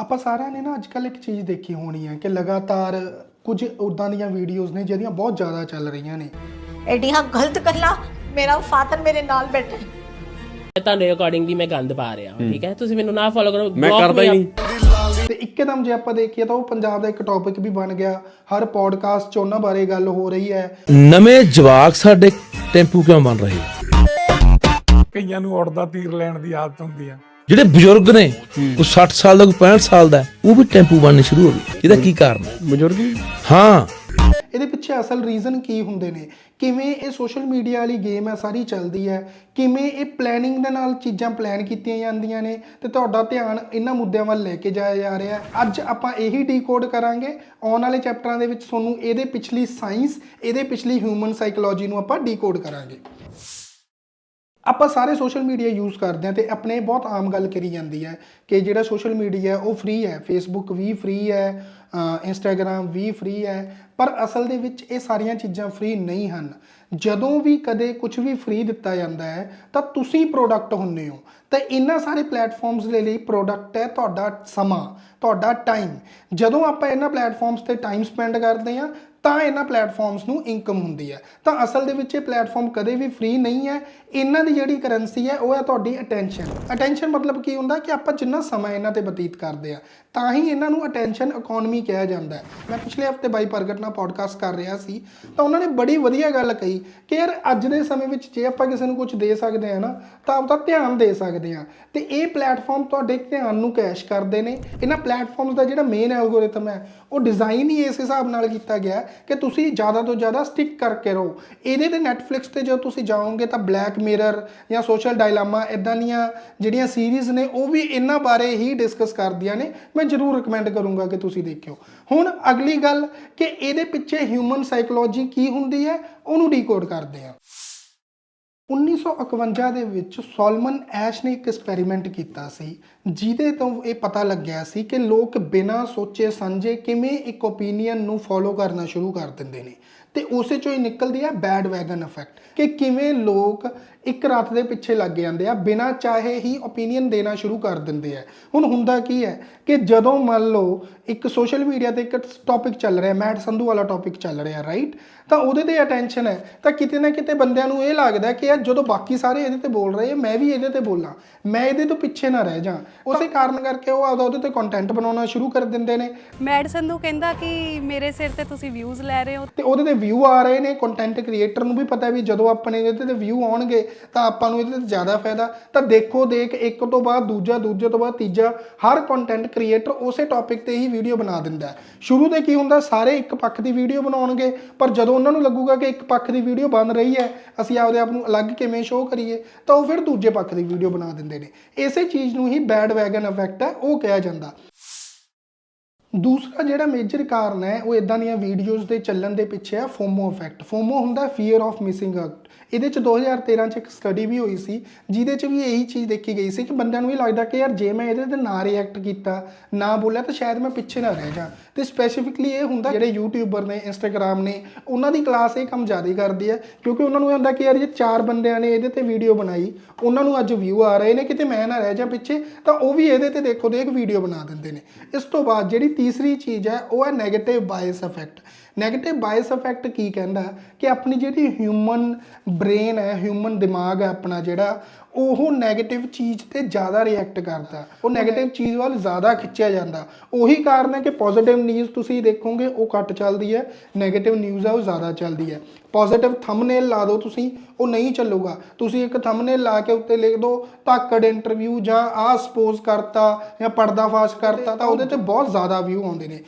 ਆਪਾਂ ਸਾਰਿਆਂ ਨੇ ਨਾ ਅੱਜ ਕੱਲ ਇੱਕ ਚੀਜ਼ ਦੇਖੀ ਹੋਣੀ ਹੈ ਕਿ ਲਗਾਤਾਰ ਕੁਝ ਉਦਾਂ ਦੀਆਂ ਵੀਡੀਓਜ਼ ਨੇ ਜਿਹੜੀਆਂ ਬਹੁਤ ਜ਼ਿਆਦਾ ਚੱਲ ਰਹੀਆਂ ਨੇ। ਐਡੀਆਂ ਗਲਤ ਗੱਲਾਂ ਮੇਰਾ ਫਾਦਰ ਮੇਰੇ ਨਾਲ ਬੈਠਾ ਹੈ। ਤੁਹਾਡੇ ਅਕੋਰਡਿੰਗ ਦੀ ਮੈਂ ਗੰਦ ਪਾ ਰਿਹਾ ਹਾਂ ਠੀਕ ਹੈ? ਤੁਸੀਂ ਮੈਨੂੰ ਨਾ ਫੋਲੋ ਕਰੋ ਮੈਂ block ਕਰਦਾ ਹੀ me ਨਹੀਂ। ਤੇ ਇੱਕਦਮ ਜੇ ਆਪਾਂ ਦੇਖੀਏ ਤਾਂ ਉਹ ਪੰਜਾਬ ਦਾ ਇੱਕ ਟੌਪਿਕ ਵੀ ਬਣ ਗਿਆ। ਹਰ ਪੋਡਕਾਸਟ 'ਚ ਉਹਨਾਂ ਬਾਰੇ ਗੱਲ ਹੋ ਰਹੀ ਹੈ। ਨਵੇਂ ਜਵਾਕ ਸਾਡੇ ਟੈਂਪੂ ਕਿਉਂ ਬਣ ਰਹੇ? ਕਈਆਂ ਨੂੰ ਉੜਦਾ ਤੀਰ ਲੈਣ ਦੀ ਆਦਤ ਹੁੰਦੀ ਆ। ਜਿਹੜੇ ਬਜ਼ੁਰਗ ਨੇ ਕੋਈ 60 ਸਾਲ ਦਾ ਕੋਈ 65 ਸਾਲ ਦਾ ਉਹ ਵੀ ਟੈਂਪੂ ਬਣਨੇ ਸ਼ੁਰੂ ਹੋ ਗਏ। ਇਹਦਾ ਕੀ ਕਾਰਨ? ਹੈ ਬਜ਼ੁਰਗ ਹੀ ਹਾਂ। ਇਹਦੇ ਪਿੱਛੇ ਅਸਲ ਰੀਜ਼ਨ ਕੀ ਹੁੰਦੇ ਨੇ? ਕਿਵੇਂ ਇਹ ਸੋਸ਼ਲ ਮੀਡੀਆ ਵਾਲੀ ਗੇਮ ਹੈ ਸਾਰੀ ਚੱਲਦੀ ਹੈ? ਕਿਵੇਂ ਇਹ ਪਲੈਨਿੰਗ ਦੇ ਨਾਲ ਚੀਜ਼ਾਂ ਪਲਾਨ ਕੀਤੀਆਂ ਜਾਂਦੀਆਂ ਨੇ? ਤੇ ਤੁਹਾਡਾ ਧਿਆਨ ਇਹਨਾਂ ਮੁੱਦਿਆਂ ਵੱਲ ਲੈ ਕੇ ਜਾਇਆ ਜਾ ਰਿਹਾ ਹੈ। ਅੱਜ ਆਪਾਂ ਇਹੀ ਡੀਕੋਡ ਕਰਾਂਗੇ। ਆਉਣ ਵਾਲੇ ਚੈਪਟਰਾਂ ਦੇ ਵਿੱਚ ਤੁਹਾਨੂੰ ਇਹਦੇ ਪਿਛਲੀ ਸਾਇੰਸ ਇਹਦੇ ਪਿਛਲੀ ਹਿਊਮਨ ਸਾਈਕੋਲੋਜੀ ਨੂੰ ਆਪਾਂ ਡੀਕੋਡ ਕਰਾਂਗੇ। ਆਪਾਂ ਸਾਰੇ ਸੋਸ਼ਲ ਮੀਡੀਆ ਯੂਜ਼ ਕਰਦੇ ਹਾਂ ਤੇ ਆਪਣੇ ਬਹੁਤ ਆਮ ਗੱਲ ਕਰੀ ਜਾਂਦੀ ਹੈ ਕਿ ਜਿਹੜਾ ਸੋਸ਼ਲ ਮੀਡੀਆ ਉਹ ਫ੍ਰੀ ਹੈ। ਫੇਸਬੁੱਕ ਵੀ ਫ੍ਰੀ ਹੈ ਇੰਸਟਾਗ੍ਰam ਵੀ ਫ੍ਰੀ ਹੈ, ਪਰ ਅਸਲ ਦੇ ਵਿੱਚ ਇਹ ਸਾਰੀਆਂ ਚੀਜ਼ਾਂ ਫ੍ਰੀ ਨਹੀਂ ਹਨ। ਜਦੋਂ ਵੀ ਕਦੇ ਕੁਝ ਵੀ ਫ੍ਰੀ ਦਿੱਤਾ ਜਾਂਦਾ ਹੈ, ਤਾਂ ਤੁਸੀਂ ਪ੍ਰੋਡਕਟ ਹੁੰਦੇ ਹੋ। ਤਾਂ ਇਹਨਾਂ ਸਾਰੇ ਪਲੇਟਫਾਰਮਸ ਦੇ ਲਈ ਪ੍ਰੋਡਕਟ ਹੈ ਤੁਹਾਡਾ ਸਮਾਂ, ਤੁਹਾਡਾ ਟਾਈਮ ਜਦੋਂ ਆਪਾਂ ਇਹਨਾਂ ਪਲੇਟਫਾਰਮਸ ਤੇ ਟਾਈਮ ਸਪੈਂਡ ਕਰਦੇ ਹਾਂ ਤਾਂ ਇਹਨਾਂ ਪਲੇਟਫਾਰਮਸ ਨੂੰ ਇਨਕਮ ਹੁੰਦੀ ਹੈ। ਤਾਂ ਅਸਲ ਦੇ ਵਿੱਚ ਇਹ ਪਲੇਟਫਾਰਮ ਕਦੇ ਵੀ ਫ੍ਰੀ ਨਹੀਂ ਹੈ। ਇਹਨਾਂ ਦੀ ਜਿਹੜੀ ਕਰੰਸੀ ਹੈ, ਉਹ ਹੈ ਤੁਹਾਡੀ ਅਟੈਂਸ਼ਨ ਅਟੈਂਸ਼ਨ ਮਤਲਬ ਕੀ ਹੁੰਦਾ ਕਿ ਆਪਾਂ ਜਿੰਨਾ ਸਮਾਂ ਇਹਨਾਂ ਤੇ ਬਤੀਤ ਕਰਦੇ ਆ ਤਾਂ ਹੀ ਇਹਨਾਂ ਨੂੰ ਅਟੈਂਸ਼ਨ ਇਕਨੋਮੀ ਕਿਹਾ ਜਾਂਦਾ ਹੈ। ਮੈਂ ਪਿਛਲੇ ਹਫ਼ਤੇ ਬਾਈ ਪ੍ਰਗਟ ਨਾਲ ਪੋਡਕਾਸਟ ਕਰ ਰਿਹਾ ਸੀ, ਤਾਂ ਉਹਨਾਂ ਨੇ ਬੜੀ ਵਧੀਆ ਗੱਲ ਕਹੀ ਕਿ ਯਾਰ ਅੱਜ ਦੇ ਸਮੇਂ ਵਿੱਚ ਜੇ ਆਪਾਂ ਕਿਸੇ ਨੂੰ ਕੁਝ ਦੇ ਸਕਦੇ ਆ ਨਾ, ਤਾਂ ਆਪਦਾ ਧਿਆਨ ਦੇ ਸਕਦੇ ਆ ਤੇ ਇਹ ਪਲੇਟਫਾਰਮ ਤੁਹਾਡੇ ਧਿਆਨ ਨੂੰ ਕੈਸ਼ ਕਰਦੇ ਨੇ। ਇਹਨਾਂ ਪਲੇਟਫਾਰਮਸ ਦਾ ਜਿਹੜਾ ਮੇਨ ਐਲਗੋਰਿਥਮ ਹੈ, ਉਹ ਡਿਜ਼ਾਈਨ ਹੀ ਇਸ ਹਿਸਾਬ ਨਾਲ ਕੀਤਾ ਗਿਆ ਕਿ ਤੁਸੀਂ ਜ਼ਿਆਦਾ ਤੋਂ ਜ਼ਿਆਦਾ ਸਟਿਕ ਕਰਕੇ ਰਹੋ। ਇਹਦੇ ਤੇ Netflix ਤੇ ਜਦੋਂ ਤੁਸੀਂ ਜਾਓਗੇ ਤਾਂ ਬਲੈਕ ਮਿਰਰ ਜਾਂ ਸੋਸ਼ਲ ਡਾਇਲਾਮਾ ਇਦਾਂ ਦੀਆਂ ਜਿਹੜੀਆਂ ਸੀਰੀਜ਼ ਨੇ, ਉਹ ਵੀ ਇਹਨਾਂ ਬਾਰੇ ਹੀ ਡਿਸਕਸ ਕਰਦੀਆਂ ਨੇ। ਮੈਂ ਜ਼ਰੂਰ ਰეკਮੈਂਡ ਕਰੂੰਗਾ ਕਿ ਤੁਸੀਂ ਦੇਖਿਓ। ਹੁਣ ਅਗਲੀ ਗੱਲ ਕਿ ਇਹਦੇ ਪਿੱਛੇ ਹਿਊਮਨ ਸਾਈਕੋਲੋਜੀ ਕੀ ਹੁੰਦੀ ਹੈ, ਉਹਨੂੰ ਡੀਕੋਡ ਕਰਦੇ ਹਾਂ। 1951 ਦੇ ਵਿੱਚ ਸੋਲਮਨ ਐਸ਼ ਨੇ ਇੱਕ ਐਕਸਪੈਰੀਮੈਂਟ ਕੀਤਾ ਸੀ, ਜਿਹਦੇ ਤੋਂ ਇਹ ਪਤਾ ਲੱਗਿਆ ਸੀ ਕਿ ਲੋਕ ਬਿਨਾਂ ਸੋਚੇ ਸਮਝੇ ਕਿਵੇਂ ਇੱਕ ਓਪੀਨੀਅਨ ਨੂੰ ਫੋਲੋ ਕਰਨਾ ਸ਼ੁਰੂ ਕਰ ਦਿੰਦੇ ਨੇ। ਤੇ ਉਸੇ ਚੋਂ ਹੀ ਨਿਕਲਦੀ ਹੈ ਬੈਡ ਵੈਗਨ ਇਫੈਕਟ ਕਿ ਕਿਵੇਂ ਲੋਕ ਇੱਕ ਰਾਤ ਦੇ ਪਿੱਛੇ ਲੱਗ ਜਾਂਦੇ ਆ, ਬਿਨਾਂ ਚਾਹੇ ਹੀ ਓਪੀਨੀਅਨ ਦੇਣਾ ਸ਼ੁਰੂ ਕਰ ਦਿੰਦੇ ਆ। ਹੁਣ ਹੁੰਦਾ ਕੀ ਹੈ ਕਿ ਜਦੋਂ ਮੰਨ ਲਓ ਇੱਕ ਸੋਸ਼ਲ ਮੀਡੀਆ ਤੇ ਇੱਕ ਟੌਪਿਕ ਚੱਲ ਰਿਹਾ ਮੈਟ ਸੰਧੂ ਵਾਲਾ ਟੌਪਿਕ ਚੱਲ ਰਿਹਾ ਰਾਈਟ ਤਾਂ ਉਹਦੇ ਤੇ ਅਟੈਂਸ਼ਨ ਹੈ, ਤਾਂ ਕਿਤੇ ਨਾ ਕਿਤੇ ਬੰਦਿਆਂ ਨੂੰ ਇਹ ਲੱਗਦਾ ਕਿ ਯਾਰ ਜਦੋਂ ਬਾਕੀ ਸਾਰੇ ਇਹਦੇ ਤੇ ਬੋਲ ਰਹੇ ਆ ਮੈਂ ਵੀ ਇਹਦੇ ਤੇ ਬੋਲਾਂ। ਮੈਂ ਇਹਦੇ ਤੋਂ ਪਿੱਛੇ ਨਾ ਰਹਿ ਜਾ। ਉਸੇ ਕਾਰਨ ਕਰਕੇ ਉਹ ਆਪਦਾ ਉਹਦੇ ਤੇ ਕੰਟੈਂਟ ਬਣਾਉਣਾ ਸ਼ੁਰੂ ਕਰ ਦਿੰਦੇ ਨੇ। ਮੈਡ ਸੰਧੂ ਕਹਿੰਦਾ ਕਿ ਮੇਰੇ ਸਿਰ ਤੇ ਤੁਸੀਂ ਵਿਊਜ਼ ਲੈ ਰਹੇ ਹੋ। ਤੇ ਉਹਦੇ ਤੇ ਵਿਊ ਆ ਰਹੇ ਨੇ ਕੰਟੈਂਟ ਕ੍ਰੀਏਟਰ ਨੂੰ ਵੀ ਪਤਾ ਵੀ ਜਦੋਂ ਆਪਣੇ ਇਹਦੇ ਤੇ ਵਿਊ ਆਉਣਗੇ ਤਾਂ ਆਪਾਂ ਨੂੰ ਇਹਦੇ ਤੇ ਜ਼ਿਆਦਾ ਫਾਇਦਾ। ਤਾਂ ਦੇਖੋ ਦੇਖ ਇੱਕ ਤੋਂ ਬਾਅਦ ਦੂਜਾ ਦੂਜੇ ਤੋਂ ਬਾਅਦ ਤੀਜਾ ਹਰ ਕੰਟੈਂਟ ਕ੍ਰੀਏਟਰ ਉਸੇ ਟੌਪਿਕ ਤੇ ਹੀ ਵੀਡੀਓ ਬਣਾ ਦਿੰਦਾ। ਸ਼ੁਰੂ ਤੇ ਕੀ ਹੁੰਦਾ ਸਾਰੇ ਇੱਕ ਪੱਖ ਦੀ ਵੀਡੀਓ ਬਣਾਉਣਗੇ ਪਰ ਜਦੋਂ ਉਹਨਾਂ ਨੂੰ ਲੱਗੂਗਾ ਕਿ ਇੱਕ ਪੱਖ ਦੀ ਵੀਡੀਓ ਬਣ ਰਹੀ ਹੈ ਅਸੀਂ ਆਪਦੇ ਆਪ ਨੂੰ ਅਲੱਗ ਕਿਵੇਂ ਸ਼ੋਅ ਕਰੀਏ, ਤਾਂ ਉਹ ਫਿਰ ਦੂਜੇ ਪੱਖ ਦੀ ਵੀਡੀਓ ਬਣਾ ਦਿੰਦੇ ਨੇ। ਇਸੇ ਚੀਜ਼ ਨੂੰ ਹੀ ਬੈਡ ਵੈਗਨ ਇਫੈਕਟ ਹੈ, ਉਹ ਕਿਹਾ ਜਾਂਦਾ। ਦੂਸਰਾ ਜਿਹੜਾ ਮੇਜਰ ਕਾਰਨ ਹੈ, ਉਹ ਇਦਾਂ ਦੀਆਂ ਵੀਡੀਓਜ਼ ਦੇ ਚੱਲਣ ਦੇ ਪਿੱਛੇ ਹੈ, ਫੋਮੋ ਇਫੈਕਟ ਫੋਮੋ ਹੁੰਦਾ ਫੀਅਰ ਆਫ ਮਿਸਿੰਗ ਆਊਟ ਇਹਦੇ ਚ 2013 ਚ ਇੱਕ ਸਟੱਡੀ ਵੀ ਹੋਈ ਸੀ, ਜਿਹਦੇ ਚ ਵੀ ਇਹੀ ਚੀਜ਼ ਦੇਖੀ ਗਈ ਸੀ ਕਿ ਬੰਦਿਆਂ ਨੂੰ ਇਹ ਲੱਗਦਾ ਕਿ ਯਾਰ ਜੇ ਮੈਂ ਇਹਦੇ ਤੇ ਨਾ ਰਿਐਕਟ ਕੀਤਾ, ਨਾ ਬੋਲਿਆ, ਤਾਂ ਸ਼ਾਇਦ ਮੈਂ ਪਿੱਛੇ ਨਾ ਰਹਿ ਜਾ। ਤੇ ਸਪੈਸੀਫਿਕਲੀ ਇਹ ਹੁੰਦਾ ਜਿਹੜੇ ਯੂਟਿਊਬਰ ਨੇ ਇੰਸਟਾਗ੍ਰam ਨੇ, ਉਹਨਾਂ ਦੀ ਕਲਾਸ ਇਹ ਕੰਮ ਜ਼ਿਆਦਾ ਕਰਦੀ ਹੈ, ਕਿਉਂਕਿ ਉਹਨਾਂ ਨੂੰ ਇਹ ਹੁੰਦਾ ਕਿ ਯਾਰ ਜੇ ਚਾਰ ਬੰਦਿਆਂ ਨੇ ਇਹਦੇ ਤੇ ਵੀਡੀਓ ਬਣਾਈ, ਉਹਨਾਂ ਨੂੰ ਅੱਜ ਵਿਊ ਆ ਰਹੇ ਨੇ, ਕਿਤੇ ਮੈਂ ਨਾ ਰਹਿ ਜਾ ਪਿੱਛੇ, ਤਾਂ ਉਹ ਵੀ ਇਹਦੇ ਤੇ ਦੇਖੋ ਦੇ ਇੱਕ ਵੀਡੀਓ ਬਣਾ ਦਿੰਦੇ ਨੇ। ਇਸ ਤੋਂ ਬਾਅਦ ਜਿਹੜੀ ਤੀਸਰੀ ਚੀਜ਼ ਹੈ, ਉਹ ਹੈ negative bias effect negative bias effect ਕੀ ਕਹਿੰਦਾ? ਕਿ ਆਪਣੀ ਜਿਹੜੀ ਹਿਊਮਨ ਬ੍ਰੇਨ ਹੈ ਹਿਊਮਨ ਦਿਮਾਗ ਹੈ ਆਪਣਾ ਜਿਹੜਾ, ਉਹ ਨੈਗੇਟਿਵ ਚੀਜ਼ ਤੇ ਜ਼ਿਆਦਾ ਰਿਐਕਟ ਕਰਦਾ। ਉਹ ਨੈਗੇਟਿਵ ਚੀਜ਼ ਵੱਲ ਜ਼ਿਆਦਾ ਖਿੱਚਿਆ ਜਾਂਦਾ। ਉਹੀ ਕਾਰਨ ਹੈ ਕਿ ਪੋਜ਼ਿਟਿਵ ਨਿਊਜ਼ ਤੁਸੀਂ ਦੇਖੋਗੇ, ਉਹ ਘੱਟ ਚੱਲਦੀ ਹੈ ਨੈਗੇਟਿਵ ਨਿਊਜ਼ ਆ, ਉਹ ਜ਼ਿਆਦਾ ਚੱਲਦੀ ਹੈ। ਪੋਜ਼ਿਟਿਵ ਥੰਬਨੇਲ ਲਾ ਦਿਓ ਤੁਸੀਂ, ਉਹ ਨਹੀਂ ਚੱਲੂਗਾ। ਤੁਸੀਂ ਇੱਕ ਥੰਬਨੇਲ ਲਾ ਕੇ ਉੱਤੇ ਲਿਖ ਦਿਓ, ਧਾਕੜ ਇੰਟਰਵਿਊ ਜਾਂ ਆ ਸਪੋਜ਼ ਕਰਤਾ ਜਾਂ ਪਰਦਾ ਫਾਸ਼ ਕਰਤਾ, ਤਾਂ ਉਹਦੇ ਤੇ ਬਹੁਤ ਜ਼ਿਆਦਾ ਵਿਊ ਆਉਂਦੇ ਨੇ।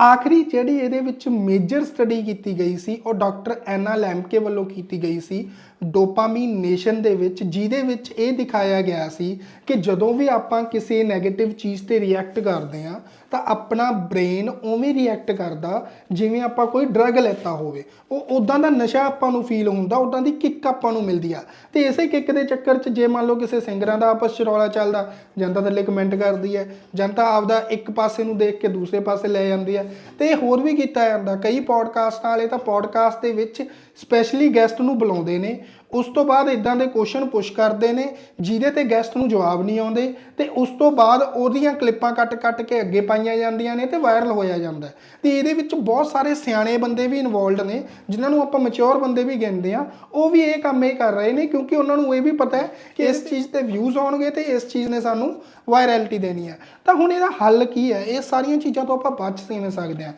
ਆਖਰੀ ਜਿਹੜੀ ਇਹਦੇ ਵਿੱਚ ਮੇਜਰ ਸਟੱਡੀ ਕੀਤੀ ਗਈ ਸੀ, ਉਹ ਡਾਕਟਰ ਐਨਾ ਲੈਮਕੇ ਵੱਲੋਂ ਕੀਤੀ ਗਈ ਸੀ ਡੋਪਾਮੀਨੇਸ਼ਨ ਦੇ ਵਿੱਚ, ਜਿਹਦੇ ਵਿੱਚ ਇਹ ਦਿਖਾਇਆ ਗਿਆ ਸੀ ਕਿ ਜਦੋਂ ਵੀ ਆਪਾਂ ਕਿਸੇ 네ਗੇਟਿਵ ਚੀਜ਼ ਤੇ ਰਿਐਕਟ ਕਰਦੇ ਆ ਤਾਂ ਆਪਣਾ ਬ੍ਰੇਨ ਉਵੇਂ ਰਿਐਕਟ ਕਰਦਾ ਜਿਵੇਂ ਆਪਾਂ ਕੋਈ ਡਰੱਗ ਲੈਤਾ ਹੋਵੇ। ਉਹ ਉਦਾਂ ਦਾ ਨਸ਼ਾ ਆਪਾਂ ਨੂੰ ਫੀਲ ਹੁੰਦਾ ਉਦਾਂ ਦੀ ਕਿੱਕ ਆਪਾਂ ਨੂੰ ਮਿਲਦੀ ਆ। ਤੇ ਇਸੇ ਕਿੱਕ ਦੇ ਚੱਕਰ 'ਚ ਜੇ ਮੰਨ ਲਓ ਕਿਸੇ ਸਿੰਗਰਾਂ ਦਾ ਆਪਸ 'ਚ ਰੌਲਾ ਚੱਲਦਾ, ਜਨਤਾ ਥੱਲੇ ਕਮੈਂਟ ਕਰਦੀ ਹੈ, ਜਨਤਾ ਆਪਦਾ ਇੱਕ ਪਾਸੇ ਨੂੰ ਦੇਖ ਕੇ ਦੂਸਰੇ ਪਾਸੇ ਲੈ ਜਾਂਦੀ ਹੈ। ਤੇ ਹੋਰ ਵੀ ਕੀਤਾ ਜਾਂਦਾ, ਕਈ ਪੋਡਕਾਸਟ ਵਾਲੇ ਤਾਂ ਪੋਡਕਾਸਟ ਦੇ ਵਿੱਚ ਸਪੈਸ਼ਲੀ ਗੈਸਟ ਨੂੰ ਬੁਲਾਉਂਦੇ ਨੇ। ਉਸ ਤੋਂ ਬਾਅਦ ਇਦਾਂ ਦੇ ਕੁਐਸਚਨ ਪੁੱਸ਼ ਕਰਦੇ ਨੇ ਜਿਹਦੇ ਤੇ ਗੈਸਟ ਨੂੰ ਜਵਾਬ ਨਹੀਂ ਆਉਂਦੇ ਤੇ ਉਸ ਤੋਂ ਬਾਅਦ ਉਹਦੀਆਂ ਕਲਿੱਪਾਂ ਕੱਟ-ਕੱਟ ਕੇ ਅੱਗੇ ਪਾਈਆਂ ਜਾਂਦੀਆਂ ਨੇ ਤੇ ਵਾਇਰਲ ਹੋਇਆ ਜਾਂਦਾ ਹੈ। ਤੇ ਇਹਦੇ ਵਿੱਚ ਬਹੁਤ ਸਾਰੇ ਸਿਆਣੇ ਬੰਦੇ ਵੀ ਇਨਵੋਲਡ ਨੇ ਜਿਨ੍ਹਾਂ ਨੂੰ ਆਪਾਂ ਮੈਚੁਰ ਬੰਦੇ ਵੀ ਕਹਿੰਦੇ ਆ ਉਹ ਵੀ ਇਹ ਕੰਮ ਇਹ ਕਰ ਰਹੇ ਨੇ ਕਿਉਂਕਿ ਉਹਨਾਂ ਨੂੰ ਇਹ ਵੀ ਪਤਾ ਹੈ ਕਿ ਇਸ ਚੀਜ਼ ਤੇ ਵਿਊਜ਼ ਆਉਣਗੇ ਤੇ ਇਸ ਚੀਜ਼ ਨੇ ਸਾਨੂੰ ਵਾਇਰੈਲਿਟੀ ਦੇਣੀ ਹੈ। ਤਾਂ ਹੁਣ ਇਹਦਾ ਹੱਲ ਕੀ ਹੈ? ਇਹ ਸਾਰੀਆਂ ਚੀਜ਼ਾਂ ਤੋਂ ਆਪਾਂ ਬਚ ਸਕਦੇ ਹਾਂ?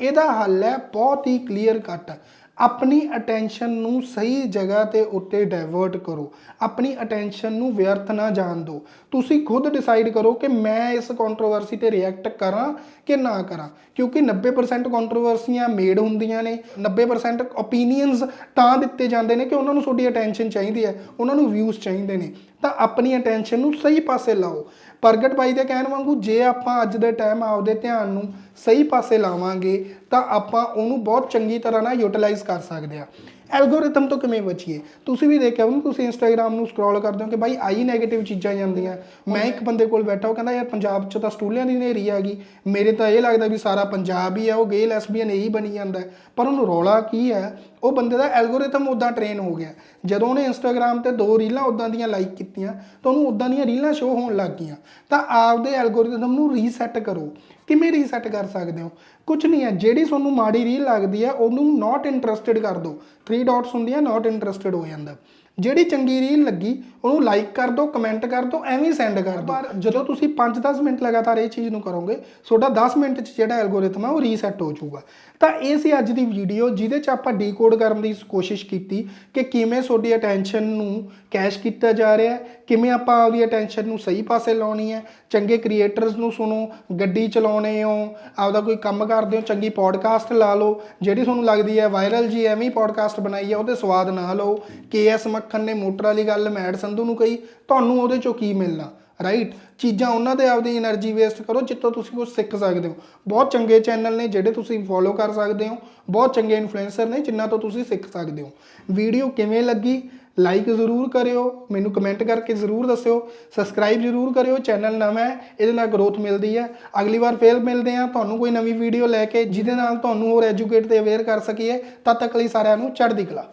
ਇਹਦਾ ਹੱਲ ਹੈ ਬਹੁਤ ਹੀ ਕਲੀਅਰ ਕੱਟ ਆਪਣੀ ਅਟੈਂਸ਼ਨ ਨੂੰ ਸਹੀ ਜਗ੍ਹਾ ਤੇ ਉੱਤੇ ਡਾਇਵਰਟ ਕਰੋ। ਆਪਣੀ ਅਟੈਂਸ਼ਨ ਨੂੰ ਵਿਅਰਥ ਨਾ ਜਾਣ ਦਿਓ। ਤੁਸੀਂ ਖੁਦ ਡਿਸਾਈਡ ਕਰੋ ਕਿ ਮੈਂ ਇਸ ਕੰਟਰੋਵਰਸੀ ਤੇ ਰਿਐਕਟ ਕਰਾਂ ਕਿ ਨਾ ਕਰਾਂ। ਕਿਉਂਕਿ 90% ਕੰਟਰੋਵਰਸੀਆਂ ਮੇਡ ਹੁੰਦੀਆਂ ਨੇ। 90% ਓਪੀਨੀਅਨਸ ਤਾਂ ਦਿੱਤੇ ਜਾਂਦੇ ਨੇ ਕਿ ਉਹਨਾਂ ਨੂੰ ਤੁਹਾਡੀ ਅਟੈਂਸ਼ਨ ਚਾਹੀਦੀ ਹੈ। ਉਹਨਾਂ ਨੂੰ ਵਿਊਜ਼ ਚਾਹੀਦੇ ਨੇ। ਤਾਂ ਆਪਣੀ ਅਟੈਂਸ਼ਨ ਨੂੰ ਸਹੀ ਪਾਸੇ ਲਾਓ। ਪ੍ਰਗਟ ਬਾਈ ਦੇ ਕਹਿਣ ਵਾਂਗੂ, ਜੇ ਆਪਾਂ ਅੱਜ ਦੇ ਟਾਈਮ ਆਪਦੇ ਧਿਆਨ ਨੂੰ ਸਹੀ ਪਾਸੇ ਲਾਵਾਂਗੇ, ਤਾਂ ਆਪਾਂ ਉਹਨੂੰ ਬਹੁਤ ਚੰਗੀ ਤਰ੍ਹਾਂ ਨਾਲ ਯੂਟਿਲਾਈਜ਼ ਕਰ ਸਕਦੇ ਆ ਐਲਗੋਰਿਥਮ ਤੋਂ ਕਿਵੇਂ ਬਚੀਏ? ਤੁਸੀਂ ਵੀ ਦੇਖਿਆ ਹੋਣਾ, ਤੁਸੀਂ ਇੰਸਟਾਗ੍ਰam ਨੂੰ ਸਕਰੋਲ ਕਰਦੇ ਹੋ ਕਿ ਬਾਈ ਆਈ ਨੈਗੇਟਿਵ ਚੀਜ਼ਾਂ ਜਾਂਦੀਆਂ। ਮੈਂ ਇੱਕ ਬੰਦੇ ਕੋਲ ਬੈਠਾ, ਉਹ ਕਹਿੰਦਾ, ਯਾਰ ਪੰਜਾਬ 'ਚ ਤਾਂ ਸਟੂਲਿਆਂ ਦੀ ਨੇਰੀ ਆ ਗਈ। ਮੇਰੇ ਤਾਂ ਇਹ ਲੱਗਦਾ ਵੀ ਸਾਰਾ ਪੰਜਾਬ ਹੀ ਆ, ਉਹ ਗੇ ਲੈਸਬੀਅਨ ਇਹੀ ਬਣੀ ਜਾਂਦਾ ਪਰ ਉਹਨੂੰ ਰੌਲਾ ਕੀ ਹੈ? ਉਹ ਬੰਦੇ ਦਾ ਐਲਗੋਰਿਥਮ ਉਦਾਂ ਟ੍ਰੇਨ ਹੋ ਗਿਆ। ਜਦੋਂ ਉਹਨੇ ਇੰਸਟਾਗ੍ਰam ਤੇ ਦੋ ਰੀਲਾਂ ਉਦਾਂ ਦੀਆਂ ਲਾਈਕ ਕੀਤੀਆਂ, ਤਾਂ ਉਹਨੂੰ ਉਦਾਂ ਦੀਆਂ ਰੀਲਾਂ ਸ਼ੋ ਹੋਣ ਲੱਗ ਗਈਆਂ। ਤਾਂ ਆਪਦੇ ਐਲਗੋਰਿਥਮ ਨੂੰ ਰੀਸੈਟ ਕਰੋ। ਕਿਵੇਂ ਰੀਸੈਟ ਕਰ ਸਕਦੇ ਹੋ? ਕੁਝ ਨਹੀਂ ਹੈ। ਜਿਹੜੀ ਤੁਹਾਨੂੰ ਮਾੜੀ ਰੀਲ ਲੱਗਦੀ ਹੈ, ਉਹਨੂੰ ਨਾਟ ਇੰਟਰਸਟਿਡ ਕਰ ਦਿਓ। 3 ਡਾਟਸ ਹੁੰਦੀਆਂ ਨਾਟ ਇੰਟਰਸਟਿਡ ਹੋ ਜਾਂਦਾ। ਜਿਹੜੀ ਚੰਗੀ ਰੀਲ ਲੱਗੀ ਉਹਨੂੰ ਲਾਈਕ ਕਰ ਦਿਓ ਕਮੈਂਟ ਕਰ ਦਿਓ ਐਵੇਂ ਸੈਂਡ ਕਰ ਦਿਓ। ਪਰ ਜਦੋਂ ਤੁਸੀਂ 5-10 ਮਿੰਟ ਲਗਾਤਾਰ ਇਹ ਚੀਜ਼ ਨੂੰ ਕਰੋਗੇ ਤੁਹਾਡਾ 10 ਮਿੰਟ 'ਚ ਜਿਹੜਾ ਐਲਗੋਰਿਥਮ ਹੈ ਉਹ ਰੀਸੈਟ ਹੋ ਜਾਊਗਾ। ਤਾਂ ਇਹ ਸੀ ਅੱਜ ਦੀ ਵੀਡੀਓ ਜਿਹਦੇ 'ਚ ਆਪਾਂ ਡੀਕੋਡ ਕਰਨ ਦੀ ਕੋਸ਼ਿਸ਼ ਕੀਤੀ ਕਿ ਕਿਵੇਂ ਤੁਹਾਡੀ ਅਟੈਂਸ਼ਨ ਨੂੰ ਕੈਸ਼ ਕੀਤਾ ਜਾ ਰਿਹਾ ਹੈ ਕਿਵੇਂ ਆਪਾਂ ਆਪਦੀ ਅਟੈਂਸ਼ਨ ਨੂੰ ਸਹੀ ਪਾਸੇ ਲਾਉਣੀ ਹੈ ਚੰਗੇ ਕ੍ਰੀਏਟਰਸ ਨੂੰ ਸੁਣੋ ਗੱਡੀ ਚਲਾਉਣੇ ਹੋ ਆਪਦਾ ਕੋਈ ਕੰਮ ਕਰਦੇ ਹੋ ਚੰਗੀ ਪੋਡਕਾਸਟ ਲਾ ਲਓ ਜਿਹੜੀ ਤੁਹਾਨੂੰ ਲੱਗਦੀ ਹੈ ਵਾਇਰਲ ਜੀ ਐਵੇਂ ਹੀ ਪੋਡਕਾਸਟ ਬਣਾਈ ਹੈ ਉਹਦੇ ਸਵਾਦ ਨਾ ਲਓ ਕੇਐਸ ਮੱਖਣ ਨੇ ਮੋਟਰ ਵਾਲੀ ਗੱਲ ਮੈਡ ਸੰਧੂ ਨੂੰ ਕਹੀ, ਤੁਹਾਨੂੰ ਉਹਦੇ ਚੋਂ ਕੀ ਮਿਲਣਾ ਰਾਈਟ ਚੀਜ਼ਾਂ ਉਹਨਾਂ ਦੇ ਆਪਦੀ એનર્ਜੀ ਵੇਸਟ ਕਰੋ ਜਿੱਤੋਂ ਤੁਸੀਂ ਕੁਝ ਸਿੱਖ ਸਕਦੇ ਹੋ। ਬਹੁਤ ਚੰਗੇ ਚੈਨਲ ਨੇ ਜਿਹੜੇ ਤੁਸੀਂ ਫੋਲੋ ਕਰ ਸਕਦੇ ਹੋ, ਬਹੁਤ ਚੰਗੇ ਇਨਫਲੂਐਂਸਰ ਨੇ ਜਿਨ੍ਹਾਂ ਤੋਂ ਤੁਸੀਂ ਸਿੱਖ ਸਕਦੇ ਹੋ। ਵੀਡੀਓ ਕਿਵੇਂ ਲੱਗੀ? ਲਾਈਕ ਜ਼ਰੂਰ ਕਰਿਓ, ਮੈਨੂੰ ਕਮੈਂਟ ਕਰਕੇ ਜ਼ਰੂਰ ਦੱਸਿਓ ਸਬਸਕ੍ਰਾਈਬ ਜ਼ਰੂਰ ਕਰਿਓ ਚੈਨਲ ਨਵਾਂ ਹੈ, ਇਹਦੇ ਨਾਲ ਗਰੋਥ ਮਿਲਦੀ ਹੈ। ਅਗਲੀ ਵਾਰ ਫੇਰ ਮਿਲਦੇ ਹਾਂ, ਤੁਹਾਨੂੰ ਕੋਈ ਨਵੀਂ ਵੀਡੀਓ ਲੈ ਕੇ, ਜਿਹਦੇ ਨਾਲ ਤੁਹਾਨੂੰ ਹੋਰ ਐਜੂਕੇਟ ਤੇ ਅਵੇਅਰ ਕਰ ਸਕੀਏ, ਤਦ ਤੱਕ ਲਈ ਸਾਰਿਆਂ ਨੂੰ ਚੜ੍ਹਦੀ ਕਲਾ।